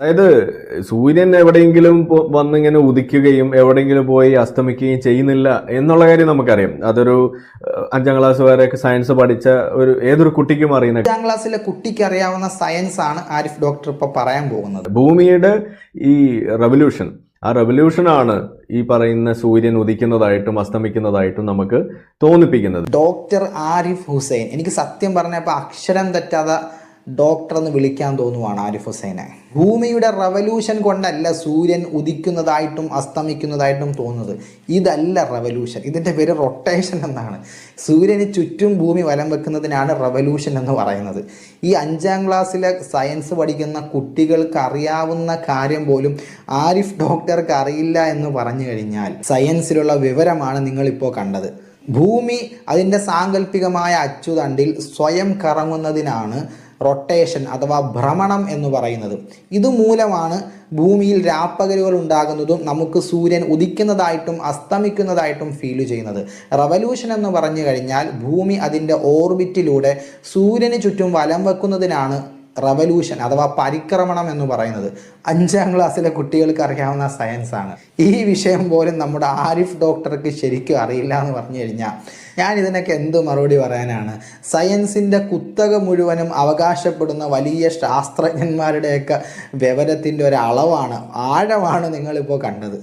അതായത് സൂര്യൻ എവിടെയെങ്കിലും വന്നിങ്ങനെ ഉദിക്കുകയും എവിടെയെങ്കിലും പോയി അസ്തമിക്കുകയും ചെയ്യുന്നില്ല എന്നുള്ള കാര്യം നമുക്കറിയാം. അതൊരു അഞ്ചാം ക്ലാസ് വരെ സയൻസ് പഠിച്ച ഒരു ഏതൊരു കുട്ടിക്കും അറിയുന്ന അഞ്ചാം ക്ലാസ്സിലെ കുട്ടിക്ക് അറിയാവുന്ന സയൻസ് ആണ് ആരിഫ് ഡോക്ടർ ഇപ്പോൾ പറയാൻ പോകുന്നത്. ഭൂമിയുടെ ഈ റെവല്യൂഷൻ ആ റെവല്യൂഷനാണ് ഈ പറയുന്ന സൂര്യൻ ഉദിക്കുന്നതായിട്ടും അസ്തമിക്കുന്നതായിട്ടും നമുക്ക് തോന്നിപ്പിക്കുന്നത്. ഡോക്ടർ ആരിഫ് ഹുസൈൻ എനിക്ക് സത്യം പറഞ്ഞപ്പോൾ അക്ഷരം തെറ്റാതെ ഡോക്ടർ എന്ന് വിളിക്കാൻ തോന്നുവാണ് ആരിഫ് ഹുസൈനെ. ഭൂമിയുടെ റവല്യൂഷൻ കൊണ്ടല്ല സൂര്യൻ ഉദിക്കുന്നതായിട്ടും അസ്തമിക്കുന്നതായിട്ടും തോന്നുന്നത്. ഇതല്ല റവല്യൂഷൻ ഇതിന്റെ പേര് റൊട്ടേഷൻ എന്നാണ്. സൂര്യന് ചുറ്റും ഭൂമി വലം വെക്കുന്നതിനാണ് റവല്യൂഷൻ എന്ന് പറയുന്നത്. ഈ അഞ്ചാം ക്ലാസ്സിലെ സയൻസ് പഠിക്കുന്ന കുട്ടികൾക്ക് അറിയാവുന്ന കാര്യം പോലും ആരിഫ് ഡോക്ടർക്ക് അറിയില്ല എന്ന് പറഞ്ഞു കഴിഞ്ഞാൽ സയൻസിലുള്ള വിവരമാണ് നിങ്ങളിപ്പോൾ കണ്ടത്. ഭൂമി അതിന്റെ സാങ്കല്പികമായ അച്ചുതണ്ടിൽ സ്വയം കറങ്ങുന്നതിനാണ് റൊട്ടേഷൻ അഥവാ ഭ്രമണം എന്ന് പറയുന്നത്. ഇതുമൂലമാണ് ഭൂമിയിൽ രാപ്പകലുകൾ ഉണ്ടാകുന്നതും നമുക്ക് സൂര്യൻ ഉദിക്കുന്നതായിട്ടും അസ്തമിക്കുന്നതായിട്ടും ഫീൽ ചെയ്യുന്നത്. റവല്യൂഷൻ എന്ന് പറഞ്ഞു കഴിഞ്ഞാൽ ഭൂമി അതിന്റെ ഓർബിറ്റിലൂടെ സൂര്യന് ചുറ്റും വലം വെക്കുന്നതിനാണ് റവല്യൂഷൻ അഥവാ പരിക്രമണം എന്ന് പറയുന്നത് അഞ്ചാം ക്ലാസ്സിലെ കുട്ടികൾക്ക് അറിയാവുന്ന സയൻസാണ് ഈ വിഷയം പോലും നമ്മുടെ ആരിഫ് ഡോക്ടർക്ക് ശരിക്കും അറിയില്ല എന്ന് പറഞ്ഞു കഴിഞ്ഞാൽ ഞാൻ ഇതിനൊക്കെ എന്ത് മറുപടി പറയാനാണ്? സയൻസിന്റെ കുത്തക മുഴുവനും അവകാശപ്പെടുന്ന വലിയ ശാസ്ത്രജ്ഞന്മാരുടെയൊക്കെ വിവരത്തിന്റെ ഒരു അളവാണ് ആഴമാണ് നിങ്ങളിപ്പോൾ കണ്ടത്.